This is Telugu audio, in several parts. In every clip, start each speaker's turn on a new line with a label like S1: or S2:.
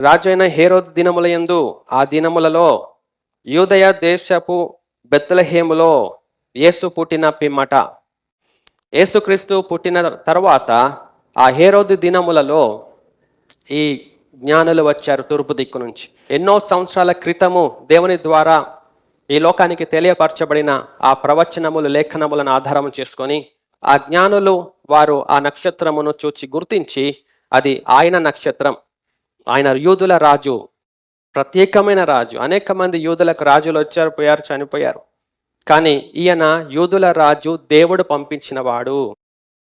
S1: రాజు అయిన హేరోద్ దినముల యందు ఆ దినములలో యూదయ దేశపు బెత్తలహేములో యేసు పుట్టిన పిమ్మట. యేసుక్రీస్తు పుట్టిన తర్వాత ఆ హేరోద్ దినములలో ఈ జ్ఞానులు వచ్చారు తూర్పు దిక్కు నుంచి. ఎన్నో సంవత్సరాల క్రితము దేవుని ద్వారా ఈ లోకానికి తెలియపరచబడిన ఆ ప్రవచనములు లేఖనములను ఆధారం చేసుకొని ఆ జ్ఞానులు వారు ఆ నక్షత్రమును చూచి గుర్తించి అది ఆయన నక్షత్రం. ఆయన యూదుల రాజు ప్రత్యేకమైన రాజు. అనేక మంది యూదులకు రాజులు వచ్చారు పోయారు చనిపోయారు. కానీ ఈయన యూదుల రాజు దేవుడు పంపించిన వాడు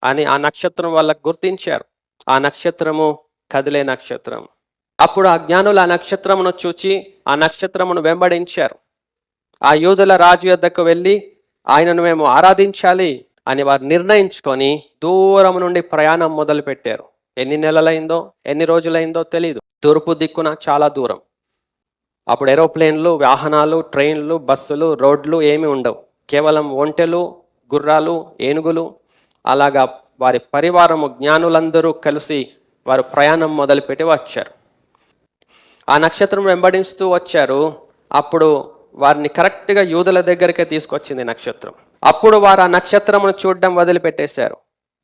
S1: అని ఆ నక్షత్రం వాళ్ళకు గుర్తించారు. ఆ నక్షత్రము కదిలే నక్షత్రం. అప్పుడు ఆ జ్ఞానులు ఆ నక్షత్రమును చూచి ఆ నక్షత్రమును వెంబడించారు. ఆ యూదుల రాజు యొద్దకు వెళ్ళి ఆయనను మేము ఆరాధించాలి అని వారు నిర్ణయించుకొని దూరం నుండి ప్రయాణం మొదలుపెట్టారు. ఎన్ని నెలలైందో ఎన్ని రోజులైందో తెలియదు తూర్పు దిక్కున చాలా దూరం. అప్పుడు ఏరోప్లేన్లు వాహనాలు ట్రైన్లు బస్సులు రోడ్లు ఏమీ ఉండవు. కేవలం ఒంటెలు గుర్రాలు ఏనుగులు అలాగా వారి పరివారము జ్ఞానులందరూ కలిసి వారు ప్రయాణం మొదలుపెట్టి వచ్చారు. ఆ నక్షత్రం వెంబడిస్తూ వచ్చారు. అప్పుడు వారిని కరెక్ట్గా యూదుల దగ్గరికే తీసుకొచ్చింది నక్షత్రం. అప్పుడు వారు ఆ నక్షత్రమును చూడడం వదిలిపెట్టేశారు.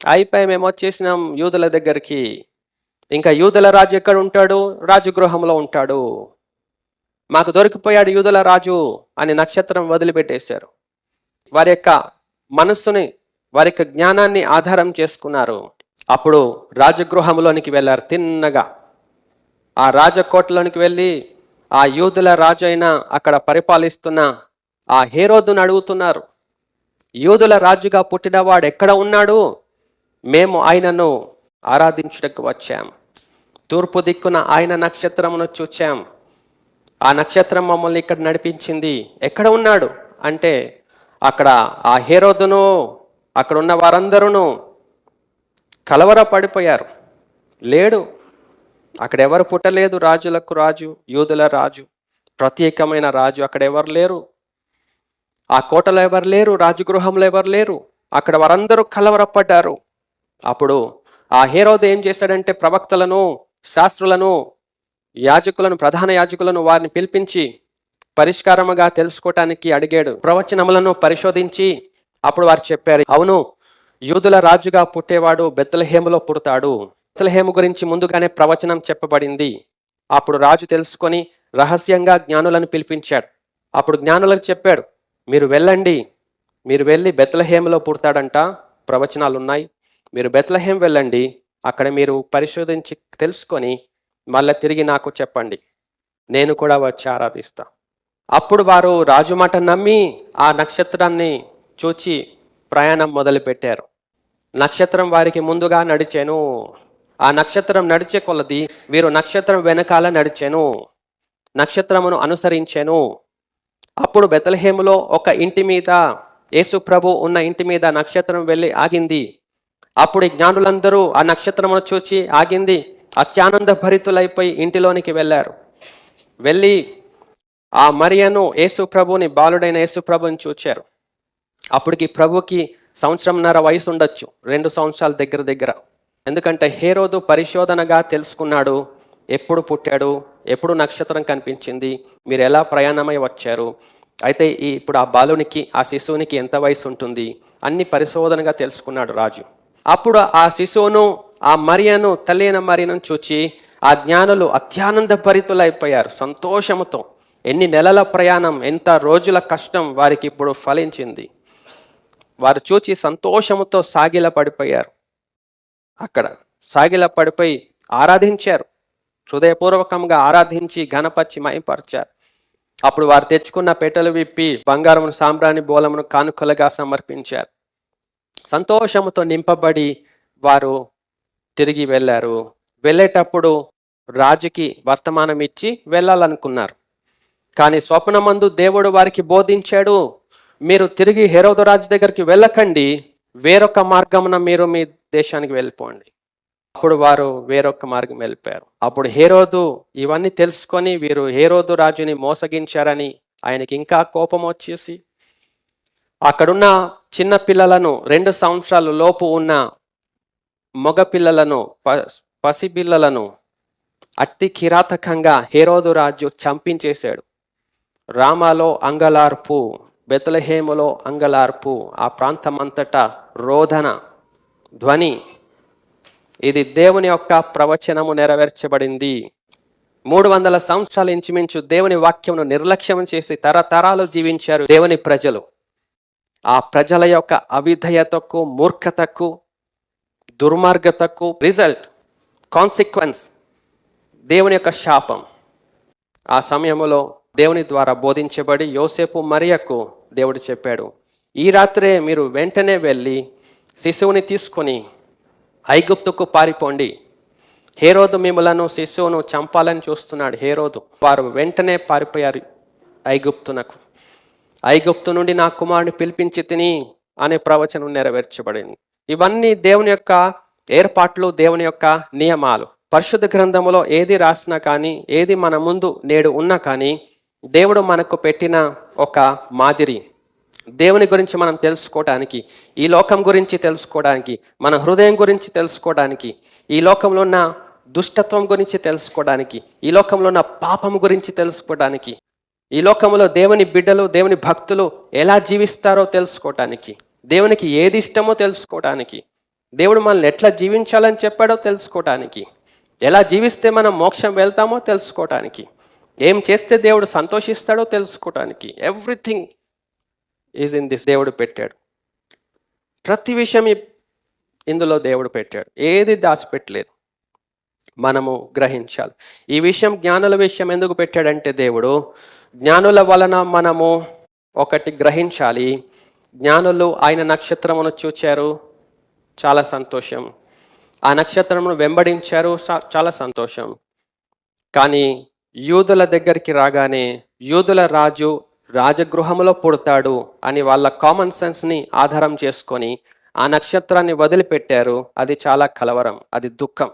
S1: అయిపోయి మేము వచ్చేసినాం యూదుల దగ్గరికి. ఇంకా యూదుల రాజు ఎక్కడ ఉంటాడు? రాజగృహంలో ఉంటాడు. మాకు దొరికిపోయాడు యూదుల రాజు అని నక్షత్రం వదిలిపెట్టేశారు. వారి యొక్క మనస్సుని వారి యొక్క జ్ఞానాన్ని ఆధారం చేసుకున్నారు. అప్పుడు రాజగృహంలోనికి వెళ్ళారు తిన్నగా. ఆ రాజకోటలోనికి వెళ్ళి ఆ యూదుల రాజు అయిన అక్కడ పరిపాలిస్తున్న ఆ హేరోదును అడుగుతున్నారు. యూదుల రాజుగా పుట్టినవాడు ఎక్కడ ఉన్నాడు? మేము ఆయనను ఆరాధించుటకు వచ్చాం. తూర్పు దిక్కున ఆయన నక్షత్రమును చూచాం. ఆ నక్షత్రం మమ్మల్ని ఇక్కడ నడిపించింది. ఎక్కడ ఉన్నాడు? అంటే అక్కడ ఆ హేరోదును అక్కడ ఉన్న వారందరూ కలవర పడిపోయారు లేడు. అక్కడ ఎవరు పుట్టలేదు? రాజులకు రాజు యూదుల రాజు ప్రత్యేకమైన రాజు అక్కడ ఎవరు లేరు? ఆ కోటలో ఎవరు లేరు? రాజగృహంలో ఎవరు లేరు? అక్కడ వారందరూ కలవరపడ్డారు. అప్పుడు ఆ హేరోదు ఏం చేశాడంటే ప్రవక్తలను శాస్త్రులను యాజకులను ప్రధాన యాజకులను వారిని పిలిపించి పరిష్కారముగా తెలుసుకోవటానికి అడిగాడు. ప్రవచనములను పరిశోధించి అప్పుడు వారు చెప్పారు అవును యూదుల రాజుగా పుట్టేవాడు బెత్తలహేములో పుడతాడు. బెత్తలహేము గురించి ముందుగానే ప్రవచనం చెప్పబడింది. అప్పుడు రాజు తెలుసుకొని రహస్యంగా జ్ఞానులను పిలిపించాడు. అప్పుడు జ్ఞానులకు చెప్పాడు మీరు వెళ్ళండి. మీరు వెళ్ళి బెత్తలహేములో పుడతాడంట ప్రవచనాలు ఉన్నాయి మీరు బెత్లహేం వెళ్ళండి అక్కడ మీరు పరిశోధించి తెలుసుకొని మళ్ళీ తిరిగి నాకు చెప్పండి. నేను కూడా వచ్చి ఆరాధిస్తా. అప్పుడు వారు రాజు మాట నమ్మి ఆ నక్షత్రాన్ని చూచి ప్రయాణం మొదలుపెట్టారు. నక్షత్రం వారికి ముందుగా నడిచాను. ఆ నక్షత్రం నడిచే కొలది వీరు నక్షత్రం వెనకాల నడిచాను. నక్షత్రమును అనుసరించాను. అప్పుడు బెతలహేములో ఒక ఇంటి మీద యేసు ప్రభు ఉన్న ఇంటి మీద నక్షత్రం వెళ్ళి ఆగింది. అప్పుడు జ్ఞానులందరూ ఆ నక్షత్రమును చూచి ఆగింది. అత్యానంద భరితులైపోయి ఇంటిలోనికి వెళ్ళారు. వెళ్ళి ఆ మరియను యేసు ప్రభుని బాలుడైన యేసు ప్రభుని చూచారు. అప్పటికి ప్రభుకి సంవత్సరంన్నర వయసు ఉండొచ్చు రెండు సంవత్సరాల దగ్గర దగ్గర. ఎందుకంటే హేరోదు పరిశోధనగా తెలుసుకున్నాడు ఎప్పుడు పుట్టాడు ఎప్పుడు నక్షత్రం కనిపించింది మీరు ఎలా ప్రయాణమై వచ్చారు అయితే ఈ ఇప్పుడు ఆ బాలునికి ఆ శిశువునికి ఎంత వయసు ఉంటుంది అన్ని పరిశోధనగా తెలుసుకున్నాడు రాజు. అప్పుడు ఆ శిశువును ఆ మరియను తల్లిన మరియను చూచి ఆ జ్ఞానులు అత్యానంద భరితులైపోయారు సంతోషముతో. ఎన్ని నెలల ప్రయాణం ఎంత రోజుల కష్టం వారికి ఇప్పుడు ఫలించింది. వారు చూచి సంతోషముతో సాగిల పడిపోయారు. అక్కడ సాగిల పడిపోయి ఆరాధించారు. హృదయపూర్వకంగా ఆరాధించి ఘనపరిచి మయపరిచారు అప్పుడు వారు తెచ్చుకున్న పెట్టెలు విప్పి బంగారమును సాంబ్రాణి బోలమును కానుకలుగా సమర్పించారు. సంతోషముతో నింపబడి వారు తిరిగి వెళ్ళారు. వెళ్ళేటప్పుడు రాజుకి వర్తమానం ఇచ్చి వెళ్ళాలనుకున్నారు. కానీ స్వప్నమందు దేవుడు వారికి బోధించాడు మీరు తిరిగి హేరోదు రాజు దగ్గరికి వెళ్ళకండి వేరొక మార్గమున మీరు మీ దేశానికి వెళ్ళిపోండి. అప్పుడు వారు వేరొక మార్గం వెళ్ళిపోయారు. అప్పుడు హేరోదు ఇవన్నీ తెలుసుకొని వీరు హేరోదు రాజుని మోసగించారని ఆయనకి ఇంకా కోపం వచ్చేసి అక్కడున్న చిన్న పిల్లలను రెండు సంవత్సరాల లోపు ఉన్న మగపిల్లలను ప పసిపిల్లలను అతి కిరాతకంగా హేరోదు రాజు చంపించేశాడు. రామాలో అంగలార్పు బెతలహేములో అంగలార్పు ఆ ప్రాంతమంతటా రోధన ధ్వని. ఇది దేవుని యొక్క ప్రవచనము నెరవేర్చబడింది. మూడు వందల సంవత్సరాలు ఇంచుమించు దేవుని వాక్యమును నిర్లక్ష్యం చేసి తరతరాలు జీవించారు దేవుని ప్రజలు. ఆ ప్రజల యొక్క అవిధేయతకు మూర్ఖతకు దుర్మార్గతకు రిజల్ట్ కాన్సిక్వెన్స్ దేవుని యొక్క శాపం. ఆ సమయంలో దేవుని ద్వారా బోధించబడి యోసేపు మరియకు దేవుడు చెప్పాడు ఈ రాత్రే మీరు వెంటనే వెళ్ళి శిశువుని తీసుకొని ఐగుప్తుకు పారిపోండి. హేరోదు మిమ్మలను శిశువును చంపాలని చూస్తున్నాడు హేరోదు. వారు వెంటనే పారిపోయారు ఐగుప్తునకు. ఐగుప్తు నుండి నా కుమారుని పిలిపించి తిని అనే ప్రవచనం నెరవేర్చబడింది. ఇవన్నీ దేవుని యొక్క ఏర్పాట్లు దేవుని యొక్క నియమాలు. పరిశుద్ధ గ్రంథములో ఏది రాసినా కానీ ఏది మన ముందు నేడు ఉన్నా కానీ దేవుడు మనకు పెట్టిన ఒక మాదిరి. దేవుని గురించి మనం తెలుసుకోవడానికి ఈ లోకం గురించి తెలుసుకోవడానికి మన హృదయం గురించి తెలుసుకోవడానికి ఈ లోకంలో ఉన్న దుష్టత్వం గురించి తెలుసుకోవడానికి ఈ లోకంలో ఉన్న పాపం గురించి తెలుసుకోవడానికి ఈ లోకంలో దేవుని బిడ్డలు దేవుని భక్తులు ఎలా జీవిస్తారో తెలుసుకోవటానికి దేవునికి ఏది ఇష్టమో తెలుసుకోవటానికి దేవుడు మనల్ని ఎట్లా జీవించాలని చెప్పాడో తెలుసుకోవటానికి ఎలా జీవిస్తే మనం మోక్షం వెళ్తామో తెలుసుకోవటానికి ఏం చేస్తే దేవుడు సంతోషిస్తాడో తెలుసుకోవటానికి ఎవ్రీథింగ్ ఈజ్ ఇన్ దిస్ దేవుడు పెట్టాడు. ప్రతి విషయం ఇందులో దేవుడు పెట్టాడు. ఏది దాచిపెట్టలేదు. మనము గ్రహించాలి. ఈ విషయం జ్ఞానుల విషయం ఎందుకు పెట్టాడంటే దేవుడు జ్ఞానుల వలన మనము ఒకటి గ్రహించాలి. జ్ఞానులు ఆయన నక్షత్రమును చూచారు చాలా సంతోషం. ఆ నక్షత్రమును వెంబడించారు చాలా సంతోషం. కానీ యూదుల దగ్గరికి రాగానే యూదుల రాజు రాజగృహములో పుడతాడు అని వాళ్ళ కామన్ సెన్స్ని ఆధారం చేసుకొని ఆ నక్షత్రాన్ని వదిలిపెట్టారు. అది చాలా కలవరం అది దుఃఖం.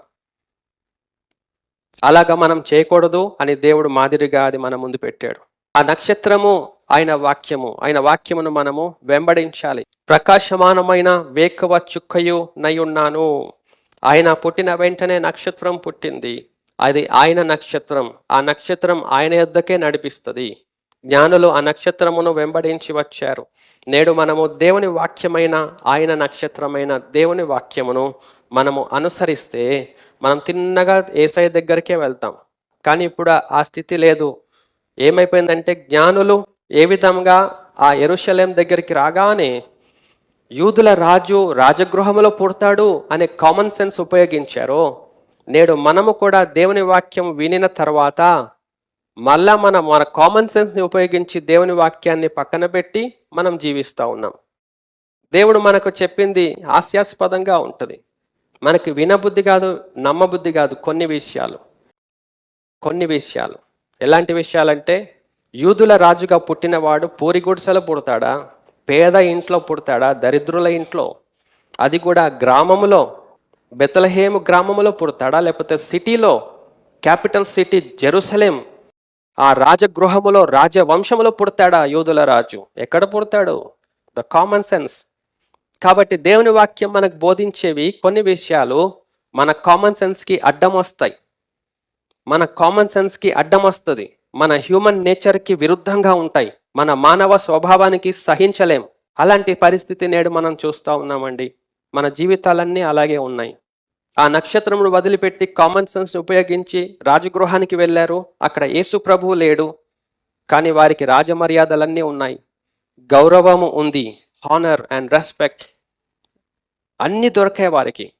S1: అలాగా మనం చేయకూడదు అని దేవుడు మాదిరిగా అది మన ముందు పెట్టాడు. ఆ నక్షత్రము ఆయన వాక్యము ఆయన వాక్యమును మనము వెంబడించాలి. ప్రకాశమానమైన వేకువ చుక్కయు నయ్యున్నాను ఆయన పుట్టిన వెంటనే నక్షత్రం పుట్టింది. అది ఆయన నక్షత్రం. ఆ నక్షత్రం ఆయన యొద్దకే నడిపిస్తుంది. జ్ఞానులు ఆ నక్షత్రమును వెంబడించి వచ్చారు. నేడు మనము దేవుని వాక్యమైన ఆయన నక్షత్రమైన దేవుని వాక్యమును మనము అనుసరిస్తే మనం తిన్నగా ఏసఐ దగ్గరికే వెళ్తాం. కానీ ఇప్పుడు ఆ స్థితి లేదు. ఏమైపోయిందంటే జ్ఞానులు ఏ విధంగా ఆ ఎరుషలేం దగ్గరికి రాగానే యూదుల రాజు రాజగృహములో పుడతాడు అనే కామన్ సెన్స్ ఉపయోగించారో నేడు మనము కూడా దేవుని వాక్యం వినిన తర్వాత మళ్ళా మనం మన కామన్ సెన్స్ని ఉపయోగించి దేవుని వాక్యాన్ని పక్కన పెట్టి మనం జీవిస్తూ ఉన్నాం. దేవుడు మనకు చెప్పింది హాస్యాస్పదంగా ఉంటుంది. మనకి వినబుద్ధి కాదు నమ్మబుద్ధి కాదు కొన్ని విషయాలు. కొన్ని విషయాలు. ఎలాంటి విషయాలంటే యూదుల రాజుగా పుట్టినవాడు పూరి గుడిసెలో పుడతాడా? పేద ఇంట్లో పుడతాడా? దరిద్రుల ఇంట్లో? అది కూడా గ్రామములో బెతలహేము గ్రామములో పుడతాడా? లేకపోతే సిటీలో క్యాపిటల్ సిటీ జెరూసలేం ఆ రాజగృహములో రాజవంశములో పుడతాడా యూదుల రాజు? ఎక్కడ పుడతాడు? The common sense. కాబట్టి దేవుని వాక్యం మనకు బోధించేవి కొన్ని విషయాలు మన కామన్ సెన్స్కి అడ్డం వస్తాయి. మన కామన్ సెన్స్కి అడ్డం వస్తుంది. మన హ్యూమన్ నేచర్కి విరుద్ధంగా ఉంటాయి. మన మానవ స్వభావానికి సహించలేం. అలాంటి పరిస్థితి నేడు మనం చూస్తూ ఉన్నామండి. మన జీవితాలన్నీ అలాగే ఉన్నాయి. ఆ నక్షత్రమును వదిలిపెట్టి కామన్ సెన్స్ని ఉపయోగించి రాజగృహానికి వెళ్ళారు. అక్కడ యేసు ప్రభువు లేడు. కానీ వారికి రాజమర్యాదలన్నీ ఉన్నాయి. గౌరవము ఉంది. హానర్ అండ్ రెస్పెక్ట్ అన్నీ దొరికాయి వారికి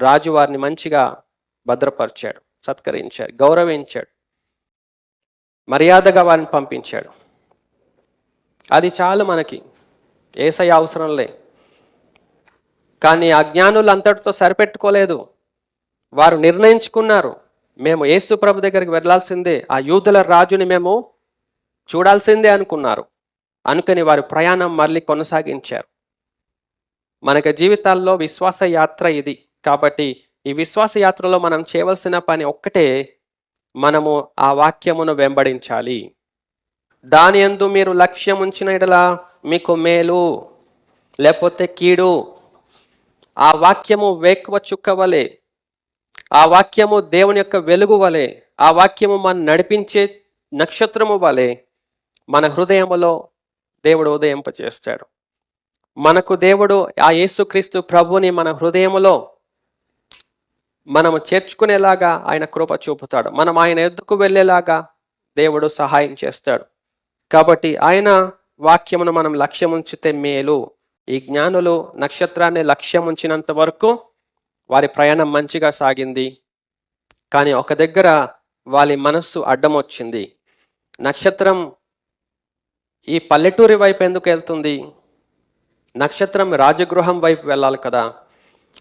S1: రాజు వారిని మంచిగా భద్రపరిచాడు సత్కరించాడు గౌరవించాడు మర్యాదగా వారిని పంపించాడు. అది చాలు మనకి. ఏసై అవసరం లే కానీ అజ్ఞానులు అంతటితో సరిపెట్టుకోలేదు. వారు నిర్ణయించుకున్నారు. మేము యేసు ప్రభు దగ్గరికి వెళ్ళాల్సిందే ఆ యూదుల రాజుని మేము చూడాల్సిందే అనుకున్నారు. అనుకుని వారు ప్రయాణం మళ్ళీ కొనసాగించారు. మనకి జీవితాల్లో విశ్వాస యాత్ర ఇది. కాబట్టి ఈ విశ్వాస యాత్రలో మనం చేయవలసిన పని ఒక్కటే మనము ఆ వాక్యమును వెంబడించాలి. దాని యందు మీరు లక్ష్యం ఉంచిన ఎడల మీకు మేలు లేకపోతే కీడు. ఆ వాక్యము వేకువ చుక్కవలే ఆ వాక్యము దేవుని యొక్క వెలుగు వలె ఆ వాక్యము మన నడిపించే నక్షత్రము వలె మన హృదయములో దేవుడు ఉదయింపచేస్తాడు. మనకు దేవుడు ఆ యేసుక్రీస్తు ప్రభుని మన హృదయంలో మనము చేర్చుకునేలాగా ఆయన కృప చూపుతాడు. మనం ఆయన ఎద్దుకు వెళ్ళేలాగా దేవుడు సహాయం చేస్తాడు. కాబట్టి ఆయన వాక్యమును మనం లక్ష్యం ఉంచితే మేలు. ఈ జ్ఞానులు నక్షత్రాన్ని లక్ష్యం ఉంచినంత వరకు వారి ప్రయాణం మంచిగా సాగింది. కానీ ఒక దగ్గర వారి మనస్సు అడ్డం వచ్చింది నక్షత్రం ఈ పల్లెటూరి వైపు ఎందుకు వెళ్తుంది? నక్షత్రం రాజగృహం వైపు వెళ్ళాలి కదా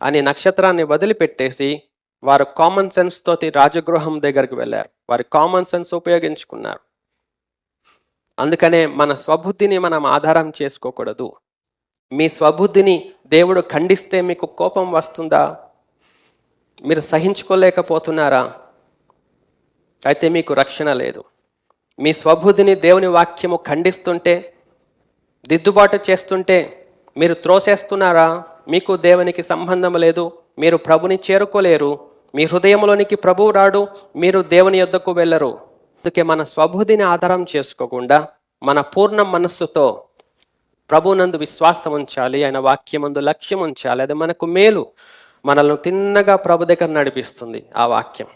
S1: అని నక్షత్రాన్ని వదిలిపెట్టేసి వారు కామన్ సెన్స్ తోటి రాజగృహం దగ్గరికి వెళ్ళారు. వారి కామన్ సెన్స్ ఉపయోగించుకున్నారు. అందుకనే మన స్వబుద్ధిని మనం ఆధారం చేసుకోకూడదు. మీ స్వబుద్ధిని దేవుడు ఖండిస్తే మీకు కోపం వస్తుందా? మీరు సహించుకోలేకపోతున్నారా? అయితే మీకు రక్షణ లేదు. మీ స్వబుద్ధిని దేవుని వాక్యము ఖండిస్తుంటే దిద్దుబాటు చేస్తుంటే మీరు త్రోసేస్తున్నారా? మీకు దేవునికి సంబంధం లేదు మీరు ప్రభుని చేరుకోలేరు మీ హృదయంలోనికి ప్రభువు రాడు మీరు దేవుని యొద్దకు వెళ్ళరు. అందుకే మన స్వబుద్ధిని ఆధారం చేసుకోకుండా మన పూర్ణ మనస్సుతో ప్రభునందు విశ్వాసం ఉంచాలి ఆయన వాక్యమందు లక్ష్యం ఉంచాలి అది మనకు మేలు. మనల్ని తిన్నగా ప్రభు దగ్గర నడిపిస్తుంది ఆ వాక్యం.